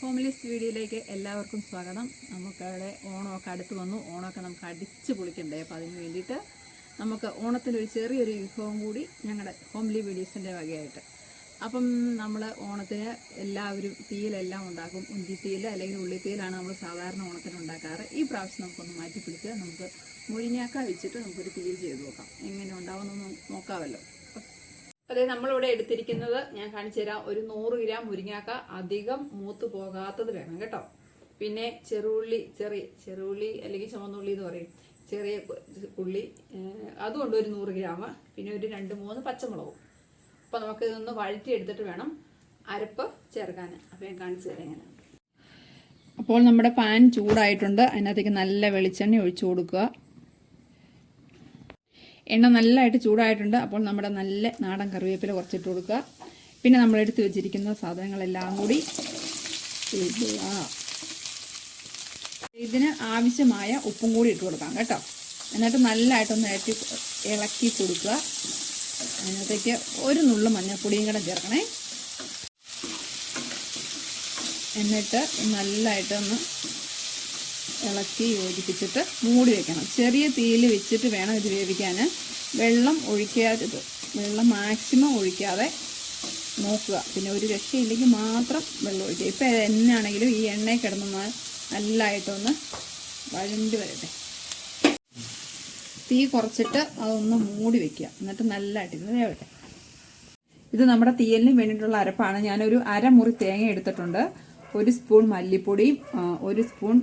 ഹോംലിസ് വീഡിയോയിലേക്ക് എല്ലാവർക്കും സ്വാഗതം. നമുക്കവിടെ ഓണമൊക്കെ അടുത്ത് വന്നു. ഓണമൊക്കെ നമുക്ക് അടിച്ച് പൊളിക്കണ്ടേ? അപ്പോൾ അതിന് വേണ്ടിയിട്ട് നമുക്ക് ഓണത്തിന്റെ ഒരു ചെറിയൊരു വിഭവം കൂടി ഞങ്ങളുടെ ഹോംലി വീഡിയോസിന്റെ വകയായിട്ട്. അപ്പം നമ്മൾ ഓണത്തിന് എല്ലാവരും തീയിലെല്ലാം ഉണ്ടാക്കും. ഉഞ്ചിത്തീയിൽ അല്ലെങ്കിൽ ഉള്ളിത്തീയിലാണ് നമ്മൾ സാധാരണ ഓണത്തിന് ഉണ്ടാക്കാറ്. ഈ പ്രാവശ്യം നമുക്കൊന്ന് മാറ്റിപ്പിടിച്ച് നമുക്ക് മുരിങ്ങാക്ക വെച്ചിട്ട് നമുക്കൊരു തീയിൽ ചെയ്ത് നോക്കാം. എങ്ങനെ ഉണ്ടാവുമെന്ന് നോക്കാമല്ലോ അതെ നമ്മളിവിടെ എടുത്തിരിക്കുന്നത് ഞാൻ കാണിച്ചു തരാം. ഒരു നൂറ് ഗ്രാം മുരിങ്ങാക്ക അധികം മൂത്ത് പോകാത്തത് വേണം കേട്ടോ. പിന്നെ ചെറുള്ളി ചെറിയ ചെറുള്ളി അല്ലെങ്കിൽ ചുവന്നുള്ളി എന്ന് പറയും. ചെറിയ ഉള്ളി അതുകൊണ്ട് ഒരു നൂറ് ഗ്രാം. പിന്നെ ഒരു രണ്ട് മൂന്ന് പച്ചമുളകും. അപ്പോൾ നമുക്ക് ഇതൊന്ന് വഴറ്റി എടുത്തിട്ട് വേണം അരപ്പ് ചേർക്കാൻ. അപ്പോൾ ഞാൻ കാണിച്ചു തരാം ഇങ്ങനെ. അപ്പോൾ നമ്മുടെ പാൻ ചൂടായിട്ടുണ്ട്. അതിനകത്തേക്ക് നല്ല വെളിച്ചെണ്ണ ഒഴിച്ചു കൊടുക്കുക. എണ്ണ നല്ലതായിട്ട് ചൂടായിട്ടുണ്ട്. അപ്പോൾ നമ്മുടെ നല്ല നാടൻ കറിവേപ്പില കുറച്ചിട്ട് കൊടുക്കുക. പിന്നെ നമ്മൾ എടുത്ത് വെച്ചിരിക്കുന്ന സാധനങ്ങളെല്ലാം കൂടി ഇടുക. ഇതിന് ആവശ്യമായ ഉപ്പും കൂടി ഇട്ട് കൊടുക്കാം കേട്ടോ. എന്നിട്ട് നല്ലതായിട്ടൊന്ന് ഇരട്ടി ഇളക്കി കൊടുക്കുക. അതിനകത്തേക്ക് ഒരു നുള്ളു മഞ്ഞൾപ്പൊടിയും കൂടെ ചേർക്കണേ. എന്നിട്ട് നല്ലതായിട്ടൊന്ന് ഇളക്കി യോജിപ്പിച്ചിട്ട് മൂടി വെക്കണം. ചെറിയ തീയിൽ വെച്ചിട്ട് വേണം ഇത് വേവിക്കാൻ. വെള്ളം ഒഴിക്കാതെ വെള്ളം മാക്സിമം ഒഴിക്കാതെ നോക്കുക. പിന്നെ ഒരു രക്ഷയില്ലെങ്കിൽ മാത്രം വെള്ളം ഒഴിക്കുക. ഇപ്പം എണ്ണയാണെങ്കിലും ഈ എണ്ണയിൽ കിടന്ന് നല്ലതായിട്ടൊന്ന് വഴണ്ടി വരട്ടെ. തീ കുറച്ചിട്ട് അതൊന്ന് മൂടി വെക്കുക. എന്നിട്ട് നല്ലതായിട്ട് ഇത് വേവട്ടെ. ഇത് നമ്മുടെ തീയലിന് വേണ്ടിയിട്ടുള്ള അരപ്പാണ്. ഞാനൊരു അരമുറി തേങ്ങ എടുത്തിട്ടുണ്ട്. ഒരു സ്പൂൺ മല്ലിപ്പൊടിയും ഒരു സ്പൂൺ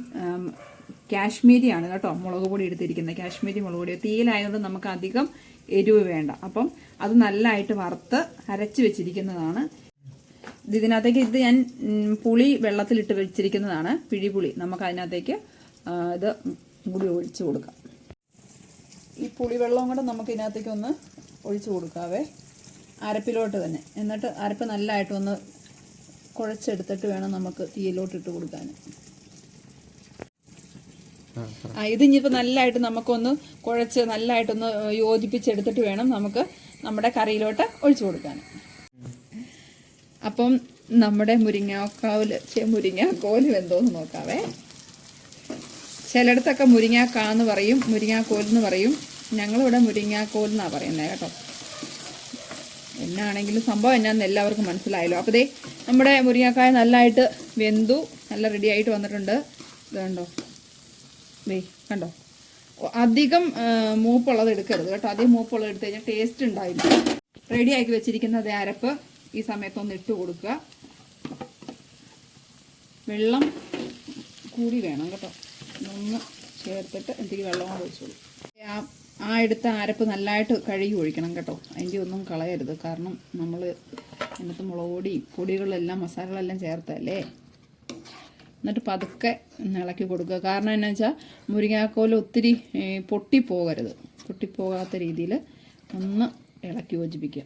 കാശ്മീരിയാണ് കേട്ടോ മുളക് പൊടി എടുത്തിരിക്കുന്നത്. കാശ്മീരി മുളക് പൊടി. തീയിലായതുകൊണ്ട് നമുക്ക് അധികം എരിവ് വേണ്ട. അപ്പം അത് നല്ലതായിട്ട് വറുത്ത് അരച്ച് വെച്ചിരിക്കുന്നതാണ്. ഇത് ഇതിനകത്തേക്ക് ഇത് ഞാൻ പുളി വെള്ളത്തിലിട്ട് വെച്ചിരിക്കുന്നതാണ്. പിഴിപുളി. നമുക്ക് അതിനകത്തേക്ക് ഇത് കൂടി ഒഴിച്ചു കൊടുക്കാം. ഈ പുളി വെള്ളവും കൂടെ നമുക്ക് ഇതിനകത്തേക്ക് ഒന്ന് ഒഴിച്ചു കൊടുക്കാവേ. അരപ്പിലോട്ട് തന്നെ. എന്നിട്ട് അരപ്പ് നല്ലതായിട്ട് ഒന്ന് കുഴച്ചെടുത്തിട്ട് വേണം നമുക്ക് തീയിലോട്ട് ഇട്ട് കൊടുക്കാൻ. ആ ഇത് ഇനിയിപ്പോൾ നല്ലതായിട്ട് നമുക്കൊന്ന് കുഴച്ച് നല്ലതായിട്ടൊന്ന് യോജിപ്പിച്ചെടുത്തിട്ട് വേണം നമുക്ക് നമ്മുടെ കറിയിലോട്ട് ഒഴിച്ചു കൊടുക്കാൻ. അപ്പം നമ്മുടെ മുരിങ്ങാക്കാവിൽ ചെ മുരിങ്ങാക്കോൽ എന്തോന്ന് നോക്കാവേ. ചിലയിടത്തൊക്കെ മുരിങ്ങാക്കാന്ന് പറയും മുരിങ്ങാക്കോലെന്ന് പറയും. ഞങ്ങളിവിടെ മുരിങ്ങാക്കോൽ എന്നാണ് പറയുന്നത് കേട്ടോ. എന്നാണെങ്കിലും സംഭവം എന്നാന്ന് എല്ലാവർക്കും മനസ്സിലായല്ലോ. അപ്പോൾ ദേ നമ്മുടെ മുരിങ്ങക്കായ നല്ലതായിട്ട് വെന്തു നല്ല റെഡി ആയിട്ട് വന്നിട്ടുണ്ട്. ഇത് കണ്ടോ? ദേ കണ്ടോ? അധികം മൂപ്പുള്ളത് എടുക്കരുത് കേട്ടോ. അധികം മൂപ്പുള്ളത് എടുത്തു കഴിഞ്ഞാൽ ടേസ്റ്റ് ഉണ്ടായില്ല റെഡി ആക്കി വെച്ചിരിക്കുന്ന ദേ അരപ്പ് ഈ സമയത്തൊന്ന് ഇട്ട് കൊടുക്കുക. വെള്ളം കൂടി വേണം കേട്ടോ. ഒന്ന് ചേർത്തിട്ട് എന്തെങ്കിലും വെള്ളം കൂടെ ഒഴിച്ചോളൂ ആ ആ എടുത്ത അരപ്പ് നല്ലതായിട്ട് കഴുകി ഒഴിക്കണം കേട്ടോ. അതിന്റെ ഒന്നും കളയരുത്. കാരണം നമ്മൾ അതിനകത്ത് മുളക് പൊടി പൊടികളെല്ലാം മസാലകളെല്ലാം ചേർത്തല്ലേ എന്നിട്ട് പതുക്കെ ഇളക്കി കൊടുക്കുക. കാരണം എന്നാ വെച്ചാൽ മുരിങ്ങാക്കോൽ ഒത്തിരി പൊട്ടിപ്പോകരുത്. പൊട്ടിപ്പോകാത്ത രീതിയിൽ ഒന്ന് ഇളക്കി യോജിപ്പിക്കുക.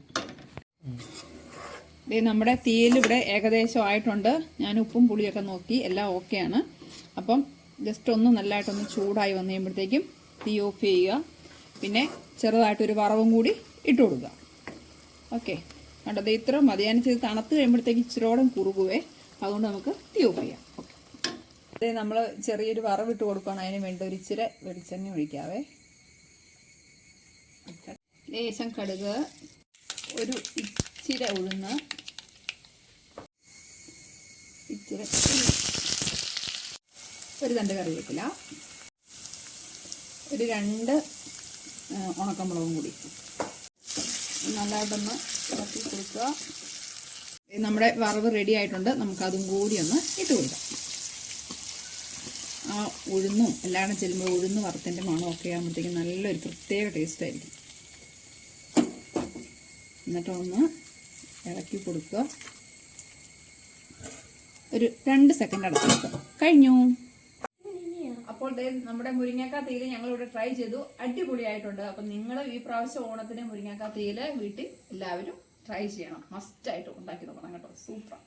ഇത് നമ്മുടെ തീയിൽ ഇവിടെ ഏകദേശം ആയിട്ടുണ്ട്. ഞാൻ ഉപ്പും പുളിയൊക്കെ നോക്കി. എല്ലാം ഓക്കെയാണ്. അപ്പം ജസ്റ്റ് ഒന്ന് നല്ലതായിട്ടൊന്ന് ചൂടായി വന്നു കഴിയുമ്പോഴത്തേക്കും തീ ഓഫ് ചെയ്യുക. പിന്നെ ചെറുതായിട്ടൊരു വറവും കൂടി ഇട്ട് കൊടുക്കുക. ഓക്കെ. കണ്ടത് ഇത്ര മതി. ചെയ്ത് തണുത്ത് കഴിയുമ്പോഴത്തേക്ക് ഇച്ചിരോടും കുറുകുവേ. അതുകൊണ്ട് നമുക്ക് തീ ചെയ്യാം. ഓക്കെ. അതെ നമ്മൾ ചെറിയൊരു വറവിട്ട് കൊടുക്കണം അതിന് വേണ്ട ഒരു ഇച്ചിരി വെളിച്ചെണ്ണ ഒഴിക്കാവേ. ലേശം കടുക് ഒരു ഇച്ചിരി ഉഴുന്ന് ഇച്ചിരി ഒരു തണ്ട് കറിവേപ്പില ഒരു രണ്ട് ഉണക്കമുളകും കൂടി. നല്ലതായിട്ടൊന്ന് കൊടുക്കുക. നമ്മുടെ വറവ് റെഡി ആയിട്ടുണ്ട്. നമുക്കതും കൂടി ഒന്ന് ഇട്ട് കൊടുക്കാം. ആ ഉഴുന്നും എല്ലാം ചെല്ലുമ്പോൾ ഉഴുന്ന് വറുത്തിന്റെ മണം ഒക്കെ ആകുമ്പോഴത്തേക്കും നല്ലൊരു പ്രത്യേക ടേസ്റ്റ് ആയിരിക്കും. എന്നിട്ടൊന്ന് ഇളക്കി കൊടുക്കുക. ഒരു രണ്ട് സെക്കൻഡ് അടച്ചു കഴിഞ്ഞു. അപ്പോൾ നമ്മുടെ മുരിങ്ങക്കാ തേയില ഞങ്ങളിവിടെ ട്രൈ ചെയ്തു. അടിപൊളിയായിട്ടുണ്ട്. അപ്പം നിങ്ങൾ ഈ പ്രാവശ്യം ഓണത്തിന് മുരിങ്ങക്കാ തേയില വീട്ടിൽ എല്ലാവരും ട്രൈ ചെയ്യണം. മസ്റ്റായിട്ട് ഉണ്ടാക്കി നോക്കണം കേട്ടോ. സൂപ്പർ